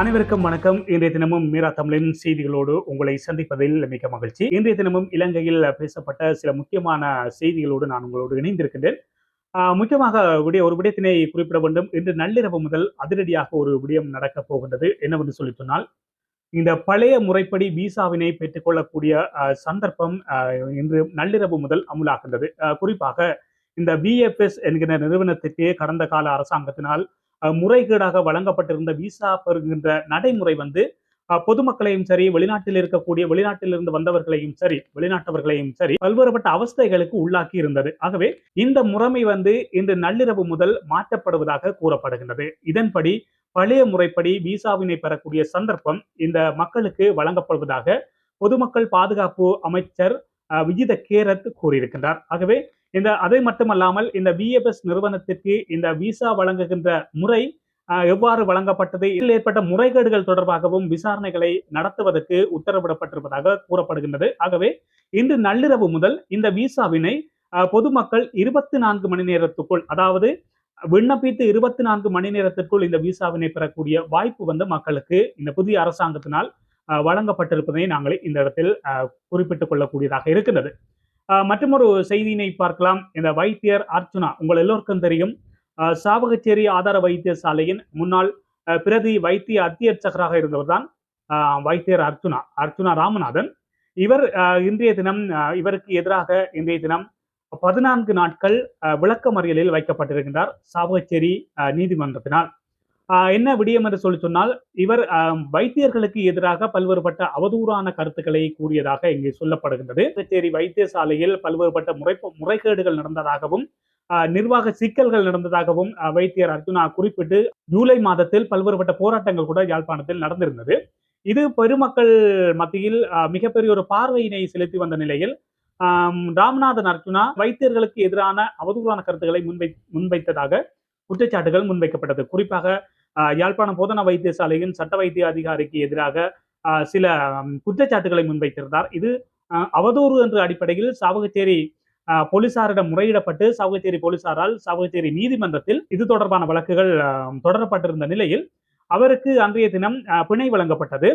அனைவருக்கும் வணக்கம். இன்றைய தினமும் மீரா தமிழின் செய்திகளோடு உங்களை சந்திப்பதில் மிக மகிழ்ச்சி. இன்றைய தினமும் இலங்கையில் பேசப்பட்ட சில முக்கியமான செய்திகளோடு நான் உங்களோடு இணைந்திருக்கின்றேன். முக்கியமாக விடிய ஒரு விடயத்தினை குறிப்பிட வேண்டும். இன்று நள்ளிரவு முதல் அதிரடியாக ஒரு விடயம் நடக்கப் போகின்றது என்னவென்று சொல்லி சொன்னால் இந்த பழைய முறைப்படி விசாவினை பெற்றுக்கொள்ளக்கூடிய சந்தர்ப்பம் இன்று நள்ளிரவு முதல் அமுலாகின்றது. குறிப்பாக இந்த பிஎஃப்எஸ் என்கிற நிறுவனத்திற்கு கடந்த கால அரசாங்கத்தினால் முறைகேடாக வழங்கப்பட்டிருந்த விசா பெறுகின்ற நடைமுறை வந்து பொதுமக்களையும் சரி வெளிநாட்டில் இருக்கக்கூடிய வெளிநாட்டிலிருந்து வந்தவர்களையும் சரி வெளிநாட்டவர்களையும் சரி பல்வேறுபட்ட அவஸ்தைகளுக்கு உள்ளாக்கி இருந்தது. ஆகவே இந்த முறைமை வந்து இன்று நள்ளிரவு முதல் மாற்றப்படுவதாக கூறப்படுகின்றது. இதன்படி பழைய முறைப்படி விசாவினை பெறக்கூடிய சந்தர்ப்பம் இந்த மக்களுக்கு வழங்கப்படுவதாக பொதுமக்கள் பாதுகாப்பு அமைச்சர் விஜித கேரத் கூறியிருக்கின்றார். ஆகவே இந்த அதை மட்டுமல்லாமல் இந்த விஎஃப்எஸ் நிறுவனத்திற்கு இந்த விசா வழங்குகின்ற முறை எவ்வாறு வழங்கப்பட்டது? இதில் ஏற்பட்ட முறைகேடுகள் தொடர்பாகவும் விசாரணைகளை நடத்துவதற்கு உத்தரவிடப்பட்டிருப்பதாக கூறப்படுகின்றது. ஆகவே இன்று நள்ளிரவு முதல் இந்த விசாவினை ஆஹ், பொதுமக்கள் இருபத்தி நான்கு மணி நேரத்துக்குள் அதாவது விண்ணப்பித்து இருபத்தி நான்கு மணி நேரத்திற்குள் இந்த விசாவினை பெறக்கூடிய வாய்ப்பு வந்து மக்களுக்கு இந்த புதிய அரசாங்கத்தினால் வழங்கப்பட்டிருப்பதை நாங்கள் இந்த இடத்தில் குறிப்பிட்டுக் கொள்ளக்கூடியதாக இருக்கின்றது. மற்றொரு செய்தியினை பார்க்கலாம். இந்த வைத்தியர் அர்ச்சுனா உங்கள் எல்லோருக்கும் தெரியும். சாவகச்சேரி ஆதார வைத்தியசாலையின் முன்னாள் பிரதி வைத்திய அத்தியட்சகராக இருந்தவர் தான் வைத்தியர் அர்ச்சுனா அர்ச்சுனா ராமநாதன். இவர் இன்றைய தினம் இவருக்கு எதிராக இன்றைய தினம் பதினான்கு நாட்கள் விளக்கமறியலில் வைக்கப்பட்டிருக்கின்றார் சாவகச்சேரி நீதிமன்றத்தினால். என்ன விடியம் என்று சொல்லி சொன்னால் இவர் வைத்தியர்களுக்கு எதிராக பல்வேறுபட்ட அவதூறான கருத்துக்களை கூறியதாக இங்கே சொல்லப்படுகின்றது. புதுச்சேரி வைத்தியசாலையில் பல்வேறுபட்ட முறை முறைகேடுகள் நடந்ததாகவும் நிர்வாக சிக்கல்கள் நடந்ததாகவும் வைத்தியர் அர்ஜுனா குறிப்பிட்டு ஜூலை மாதத்தில் பல்வேறுபட்ட போராட்டங்கள் கூட யாழ்ப்பாணத்தில் நடந்திருந்தது. இது பெருமக்கள் மத்தியில் மிகப்பெரிய ஒரு பார்வையினை செலுத்தி வந்த நிலையில் ராமநாதன் அர்ஜுனா வைத்தியர்களுக்கு எதிரான அவதூறான கருத்துக்களை முன்வை முன்வைத்ததாக குற்றச்சாட்டுகள் முன்வைக்கப்பட்டது. குறிப்பாக யாழ்ப்பாணம் போதனா வைத்தியசாலையின் சட்ட வைத்திய அதிகாரிக்கு எதிராக சில குற்றச்சாட்டுகளை முன்வைத்திருந்தார். இது அவதூறு என்ற அடிப்படையில் சாவகச்சேரி ஆஹ், போலீசாரிடம் முறையிடப்பட்டு சாவகச்சேரி போலீசாரால் சாவகச்சேரி நீதிமன்றத்தில் இது தொடர்பான வழக்குகள் தொடரப்பட்டிருந்த நிலையில் அவருக்கு அன்றைய தினம் பிணை வழங்கப்பட்டது.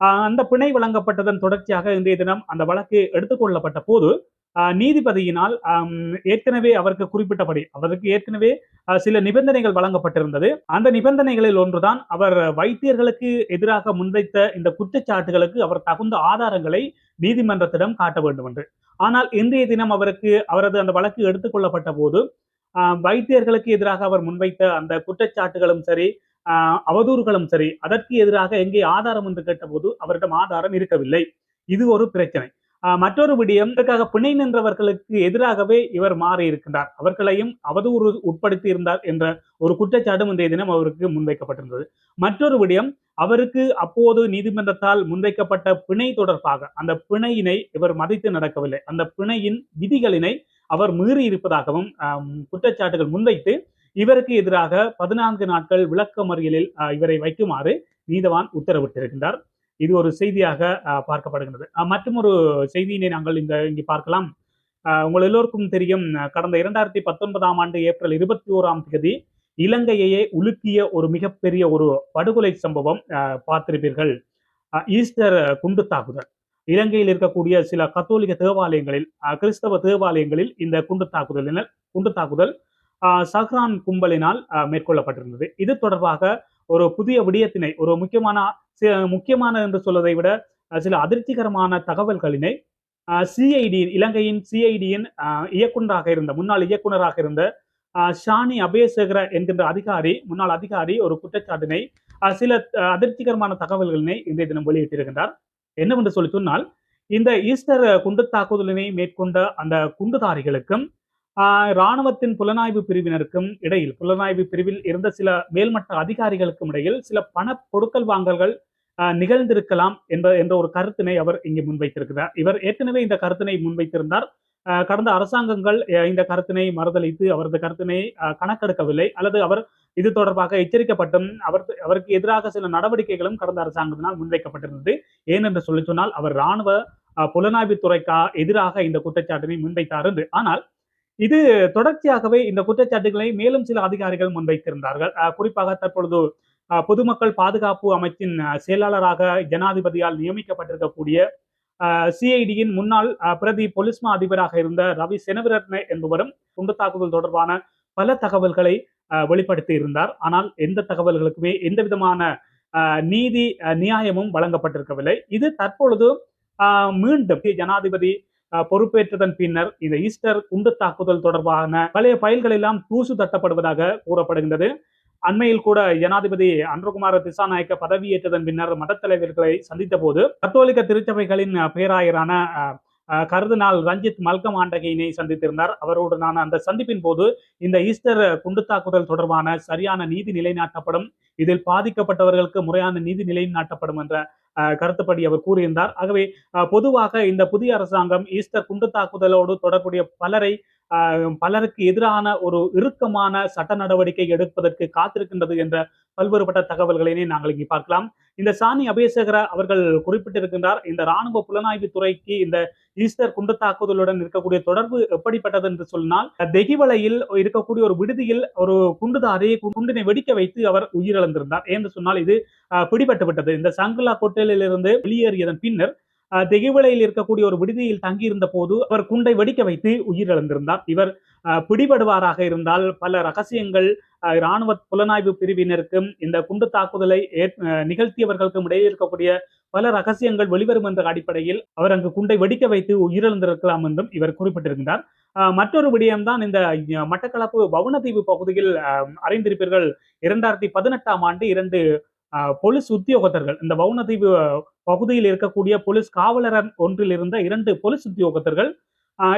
ஆஹ், அந்த பிணை வழங்கப்பட்டதன் தொடர்ச்சியாக இன்றைய தினம் அந்த வழக்கு எடுத்துக்கொள்ளப்பட்ட போது நீதிபதியினால் ஏற்கனவே அவருக்கு குறிப்பிட்டபடி அவருக்கு ஏற்கனவே சில நிபந்தனைகள் வழங்கப்பட்டிருந்தது. அந்த நிபந்தனைகளில் ஒன்றுதான் அவர் வைத்தியர்களுக்கு எதிராக முன்வைத்த இந்த குற்றச்சாட்டுகளுக்கு அவர் தகுந்த ஆதாரங்களை நீதிமன்றத்திடம் காட்ட வேண்டும் என்று ஆனால் இன்றைய தினம் அவருக்கு அவரது அந்த வழக்கு எடுத்துக்கொள்ளப்பட்ட போது ஆஹ், வைத்தியர்களுக்கு எதிராக அவர் முன்வைத்த அந்த குற்றச்சாட்டுகளும் சரி ஆஹ், அவதூறுகளும் சரி அதற்கு எதிராக எங்கே ஆதாரம் என்று கேட்டபோது அவரிடம் ஆதாரம் இருக்கவில்லை. இது ஒரு பிரச்சனை. மற்றொரு விடயம் இதற்காக பிணை நின்றவர்களுக்கு எதிராகவே இவர் மாறி இருக்கின்றார். அவர்களையும் அவதூறு உட்படுத்தி இருந்தார் என்ற ஒரு குற்றச்சாட்டும் இன்றைய தினம் அவருக்கு முன்வைக்கப்பட்டிருந்தது. மற்றொரு விடயம் அவருக்கு அப்போது நீதிமன்றத்தால் முன்வைக்கப்பட்ட பிணை தொடர்பாக அந்த பிணையினை இவர் மதித்து நடக்கவில்லை. அந்த பிணையின் விதிகளினை அவர் மீறி இருப்பதாகவும் குற்றச்சாட்டுகள் முன்வைத்து இவருக்கு எதிராக பதினான்கு நாட்கள் விளக்கமறியலில் மறியலில் இவரை வைக்குமாறு நீதவான் உத்தரவிட்டிருக்கின்றார். இது ஒரு செய்தியாக பார்க்கப்படுகிறது பார்க்கப்படுகின்றது. மற்றும் ஒரு செய்தியினை நாங்கள் இந்த இங்கே பார்க்கலாம். உங்கள் எல்லோருக்கும் தெரியும் கடந்த இரண்டாயிரத்தி பத்தொன்பதாம் ஆண்டு ஏப்ரல் இருபத்தி ஓராம் தேதி இலங்கையையே உலுக்கிய ஒரு மிகப்பெரிய ஒரு படுகொலை சம்பவம் பார்த்திருப்பீர்கள். ஈஸ்டர் குண்டு தாக்குதல். இலங்கையில் இருக்கக்கூடிய சில கத்தோலிக்க தேவாலயங்களில் கிறிஸ்தவ தேவாலயங்களில் இந்த குண்டு தாக்குதலினால் குண்டு தாக்குதல் சஹ்ரான் கும்பலினால் மேற்கொள்ளப்பட்டிருந்தது. இது தொடர்பாக ஒரு புதிய விடயத்தினை ஒரு முக்கியமான சில முக்கியமான என்று சொல்வதை விட சில அதிருப்திகரமான தகவல்களினை சிஐடி இலங்கையின் சிஐடியின் இயக்குனராக இருந்த முன்னாள் இயக்குனராக இருந்த ஆஹ், ஷானி அபேசேகர என்கின்ற அதிகாரி முன்னாள் அதிகாரி ஒரு குற்றச்சாட்டினை சில அதிருப்திகரமான தகவல்களினை இன்றைய தினம் வெளியிட்டிருக்கின்றார். என்னவென்று சொல்லி சொன்னால் இந்த ஈஸ்டர் குண்டு தாக்குதலினை மேற்கொண்ட அந்த குண்டுதாரிகளுக்கும் இராணுவத்தின் புலனாய்வு பிரிவினருக்கும் இடையில் புலனாய்வு பிரிவில் இருந்த சில மேல்மட்ட அதிகாரிகளுக்கும் இடையில் சில பண கொடுக்கல் வாங்கல்கள் நிகழ்ந்திருக்கலாம் என்ற என்ற ஒரு கருத்தினை அவர் இங்கே முன்வைத்திருக்கிறார். இவர் ஏற்கனவே இந்த கருத்தினை முன்வைத்திருந்தார். கடந்த அரசாங்கங்கள் இந்த கருத்தினை மறுதளித்து அவரது கருத்தினை கணக்கெடுக்கவில்லை. அல்லது அவர் இது தொடர்பாக எச்சரிக்கப்பட்டும் அவர் அவருக்கு எதிராக சில நடவடிக்கைகளும் கடந்த அரசாங்கத்தினால் முன்வைக்கப்பட்டிருந்தது. ஏனென்று சொல்லி சொன்னால் அவர் இராணுவ ஆஹ், புலனாய்வுத்துறைக்கா எதிராக இந்த குற்றச்சாட்டினை முன்வைத்தார் என்று. ஆனால் இது தொடர்ச்சியாகவே இந்த குற்றச்சாட்டுகளை மேலும் சில அதிகாரிகள் முன்வைத்திருந்தார்கள். குறிப்பாக தற்பொழுது பொதுமக்கள் பாதுகாப்பு அமைச்சின் செயலாளராக ஜனாதிபதியால் நியமிக்கப்பட்டிருக்கக்கூடிய சிஐடியின் முன்னாள் அஹ், பிரதி பொலிஸ்மா அதிபராக இருந்த ரவி செனவிரத்ன என்பவரும் குண்டு தாக்குதல் தொடர்பான பல தகவல்களை வெளிப்படுத்தி இருந்தார். ஆனால் எந்த தகவல்களுக்குமே எந்த விதமான நீதி அஹ், நியாயமும் வழங்கப்பட்டிருக்கவில்லை. இது தற்பொழுது மீண்டும் ஜனாதிபதி பொறுப்பேற்றதன் பின்னர் இந்த ஈஸ்டர் குண்டு தாக்குதல் தொடர்பான பழைய ஃபைல்கள் எல்லாம் தூசு தட்டப்படுவதாக கூறப்படுகின்றது. அண்மையில் கூட ஜனாதிபதி அன்றகுமார திசாநாயக்க பதவியேற்றதன் பின்னர் மதத் தலைவர்களை சந்தித்த போது கத்தோலிக்க திருச்சபைகளின் பேராயரான அஹ், ரஞ்சித் மல்கம் ஆண்டகையினை சந்தித்திருந்தார். அவரோடு நான் அந்த சந்திப்பின் போது இந்த ஈஸ்டர் குண்டு தாக்குதல் தொடர்பான சரியான நீதி நிலைநாட்டப்படும் இதில் பாதிக்கப்பட்டவர்களுக்கு முறையான நீதி நிலைநாட்டப்படும் என்ற கருத்துப்படி அவர் கூறியிருந்தார். ஆகவே பொதுவாக இந்த புதிய அரசாங்கம் ஈஸ்டர் குண்டு தாக்குதலோடு தொடர்புடைய பலரை பலருக்கு எதிரான ஒரு இறுக்கமான சட்ட நடவடிக்கை எடுப்பதற்கு காத்திருக்கின்றது என்ற பல்வேறுபட்ட தகவல்களினை நாங்கள் இங்கே பார்க்கலாம். இந்த சாணி அபேசகர அவர்கள் குறிப்பிட்டிருக்கின்றார். இந்த ராணுவ புலனாய்வு துறைக்கு இந்த ஈஸ்டர் குண்டு தாக்குதலுடன் இருக்கக்கூடிய தொடர்பு எப்படிப்பட்டது என்று சொன்னால் தெகிவலையில் இருக்கக்கூடிய ஒரு விடுதியில் ஒரு குண்டுதாரி குண்டினை வெடிக்க வைத்து அவர் உயிரிழந்திருந்தார். என்று சொன்னால் இது பிடிபட்டு விட்டது. இந்த சங்குலா கொட்டலில் இருந்து வெளியேறியதன் பின்னர் தெகிவலையில் இருக்கக்கூடிய ஒரு விடுதியில் தங்கியிருந்த போது அவர் குண்டை வெடிக்க வைத்து உயிரிழந்திருந்தார். இவர் பிடிபடுவாராக இருந்தால் பல ரகசியங்கள் இராணுவ புலனாய்வு பிரிவினருக்கும் இந்த குண்டு தாக்குதலை நிகழ்த்தியவர்களுக்கும் இடையே இருக்கக்கூடிய பல ரகசியங்கள் வெளிவரும் என்ற அடிப்படையில் அவர் அங்கு குண்டை வெடிக்க வைத்து உயிரிழந்திருக்கலாம் என்றும் இவர் குறிப்பிட்டிருக்கிறார் மற்றொரு விடயம்தான் இந்த மட்டக்களப்பு வவுனதீவு பகுதியில் அறிந்திருப்பீர்கள். இரண்டாயிரத்தி பதினெட்டாம் ஆண்டு இரண்டு போலீஸ் உத்தியோகத்தர்கள் இந்த வவுனதீவு பகுதியில் இருக்கக்கூடிய போலீஸ் காவலர் ஒன்றில் இருந்த இரண்டு போலீஸ் உத்தியோகத்தர்கள்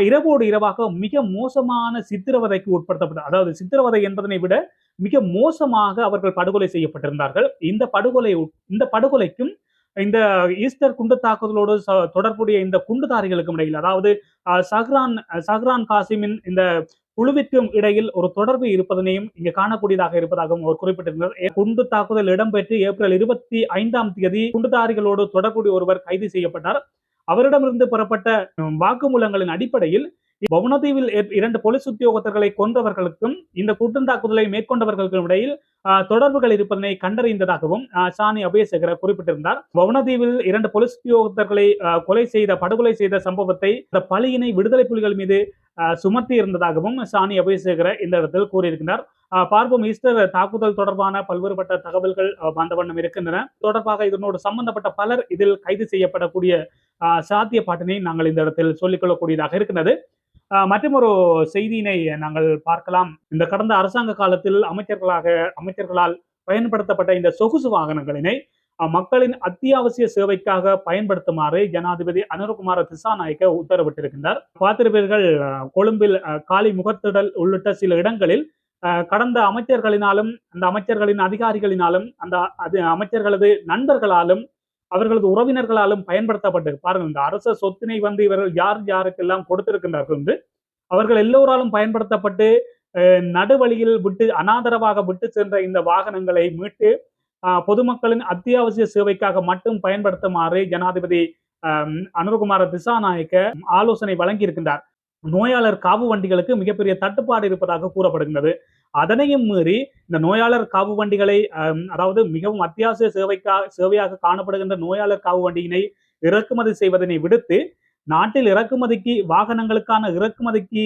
இரவோடு இரவாக மிக மோசமான சித்திரவதைக்கு உட்படுத்தப்பட்ட அதாவது சித்திரவதை என்பதனை விட மிக மோசமாக அவர்கள் படுகொலை செய்யப்பட்டிருந்தார்கள். இந்த படுகொலை இந்த படுகொலைக்கும் இந்த ஈஸ்டர் குண்டு தாக்குதலோடு தொடர்புடைய இந்த குண்டுதாரிகளுக்கும் இடையில் அதாவது சஹ்ரான் சஹ்ரான் காசிமின் இந்த குழுவிற்கும் இடையில் ஒரு தொடர்பு இருப்பதனையும் இங்கு காணக்கூடியதாக இருப்பதாகவும் அவர் குறிப்பிட்டிருந்தார். ஏ- குண்டு தாக்குதல் இடம்பெற்று ஏப்ரல் இருபத்தி ஐந்தாம் தேதி குண்டுதாரிகளோடு தொடர்புடைய ஒருவர் கைது செய்யப்பட்டார். அவரிடமிருந்து பெறப்பட்ட வாக்குமூலங்களின் அடிப்படையில் பவுனதீவில் இரண்டு போலீஸ் உத்தியோகத்தர்களை கொன்றவர்களுக்கும் இந்த குற்றந்தாக்குதலை மேற்கொண்டவர்களுக்கும் இடையில் தொடர்புகள் இருப்பதனை கண்டறிந்ததாகவும் சாணி அபயசேகர குறிப்பிட்டிருந்தார். வவுனதீவில் இரண்டு போலீஸ் உத்தியோகத்தர்களை ஆஹ், கொலை செய்த படுகொலை செய்த சம்பவத்தை அந்த பழியினை விடுதலை புலிகள் மீது சுமத்தி இருந்ததாகவும் சாணி அபயசேகர இந்த இடத்தில் கூறியிருக்கிறார். பார்ப்போம். ஈஸ்டர் தாக்குதல் தொடர்பான பல்வேறுபட்ட தகவல்கள் ஆஹ், வந்த வண்ணம் இருக்கின்றன. தொடர்பாக இதனோடு சம்பந்தப்பட்ட பலர் இதில் கைது செய்யப்படக்கூடிய ஆஹ், சாத்தியப்பாட்டினை நாங்கள் இந்த இடத்தில் சொல்லிக்கொள்ளக்கூடியதாக இருக்கிறது மற்றொரு செய்தியினை நாங்கள் பார்க்கலாம். இந்த கடந்த அரசாங்க காலத்தில் அமைச்சர்களாக அமைச்சர்களால் பயன்படுத்தப்பட்ட இந்த சொகுசு வாகனங்களினை மக்களின் அத்தியாவசிய சேவைக்காக பயன்படுத்துமாறு ஜனாதிபதி அனுரகுமார திசாநாயக்க உத்தரவிட்டிருக்கின்றார். பார்த்திருப்பீர்கள் கொழும்பில் காலி முகத்திடல் உள்ளிட்ட சில இடங்களில் கடந்த அமைச்சர்களினாலும் அந்த அமைச்சர்களின் அதிகாரிகளினாலும் அந்த அது அமைச்சர்களது நண்பர்களாலும் அவர்களது உறவினர்களாலும் பயன்படுத்தப்பட்டு பாருங்கள் இந்த அரச சொத்தினை வந்து இவர்கள் யார் யாருக்கெல்லாம் கொடுத்திருக்கின்றார்கள் என்று அவர்கள் எல்லோராலும் பயன்படுத்தப்பட்டு அஹ், நடுவழியில் விட்டு அனாதரவாக விட்டு சென்ற இந்த வாகனங்களை மீட்டு பொதுமக்களின் அத்தியாவசிய சேவைக்காக மட்டும் பயன்படுத்துமாறு ஜனாதிபதி அஹ், திசாநாயக்க ஆலோசனை வழங்கியிருக்கின்றார். நோயாளர் காவு வண்டிகளுக்கு மிகப்பெரிய தட்டுப்பாடு இருப்பதாக கூறப்படுகின்றது. அதனையும் மீறி இந்த நோயாளர் காவு வண்டிகளை அதாவது மிகவும் அத்தியாவசிய சேவைக்கா சேவையாக காணப்படுகின்ற நோயாளர் காவு வண்டியினை இறக்குமதி செய்வதனை விடுத்து நாட்டில் இறக்குமதிக்கு வாகனங்களுக்கான இறக்குமதிக்கு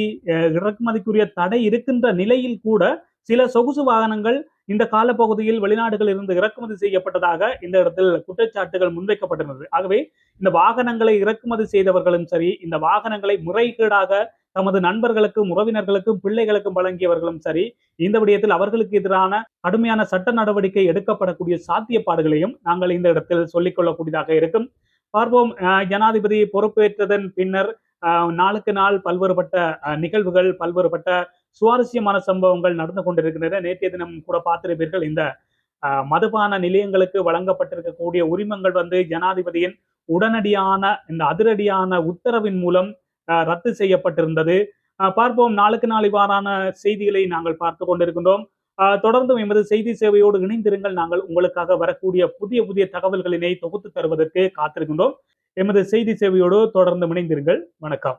இறக்குமதிக்குரிய தடை இருக்கின்ற நிலையில் கூட சில சொகுசு வாகனங்கள் இந்த காலப்பகுதியில் வெளிநாடுகளில் இருந்து இறக்குமதி செய்யப்பட்டதாக இந்த இடத்தில் குற்றச்சாட்டுகள் முன்வைக்கப்பட்டிருந்தது. ஆகவே இந்த வாகனங்களை இறக்குமதி செய்தவர்களும் சரி இந்த வாகனங்களை முறைகேடாக தமது நண்பர்களுக்கும் உறவினர்களுக்கும் பிள்ளைகளுக்கும் வழங்கியவர்களும் சரி இந்த விடயத்தில் அவர்களுக்கு எதிரான கடுமையான சட்ட நடவடிக்கை எடுக்கப்படக்கூடிய சாத்தியப்பாடுகளையும் நாங்கள் இந்த இடத்தில் சொல்லிக் கொள்ளக்கூடியதாக இருக்கும். பார்ப்போம். அஹ், ஜனாதிபதி பொறுப்பேற்றதன் பின்னர் நாளுக்கு நாள் பல்வேறுபட்ட அஹ், நிகழ்வுகள் பல்வேறுபட்ட சுவாரஸ்யமான சம்பவங்கள் நடந்து கொண்டிருக்கின்றன. நேற்றைய தினம் கூட பார்த்திருப்பீர்கள் இந்த மதுபான நிலையங்களுக்கு வழங்கப்பட்டிருக்கக்கூடிய உரிமங்கள் வந்து ஜனாதிபதியின் உடனடியான இந்த அதிரடியான உத்தரவின் மூலம் ரத்து செய்யப்பட்டிருந்தது. அஹ், பார்ப்போம். நாளுக்கு நாள் இவ்வாறான செய்திகளை நாங்கள் பார்த்து கொண்டிருக்கின்றோம். தொடர்ந்தும் எமது செய்தி சேவையோடு இணைந்திருங்கள். நாங்கள் உங்களுக்காக வரக்கூடிய புதிய புதிய தகவல்களினை தொகுத்து தருவதற்கு காத்திருக்கின்றோம். எமது செய்தி சேவையோடு தொடர்ந்து இணைந்திருங்கள். வணக்கம்.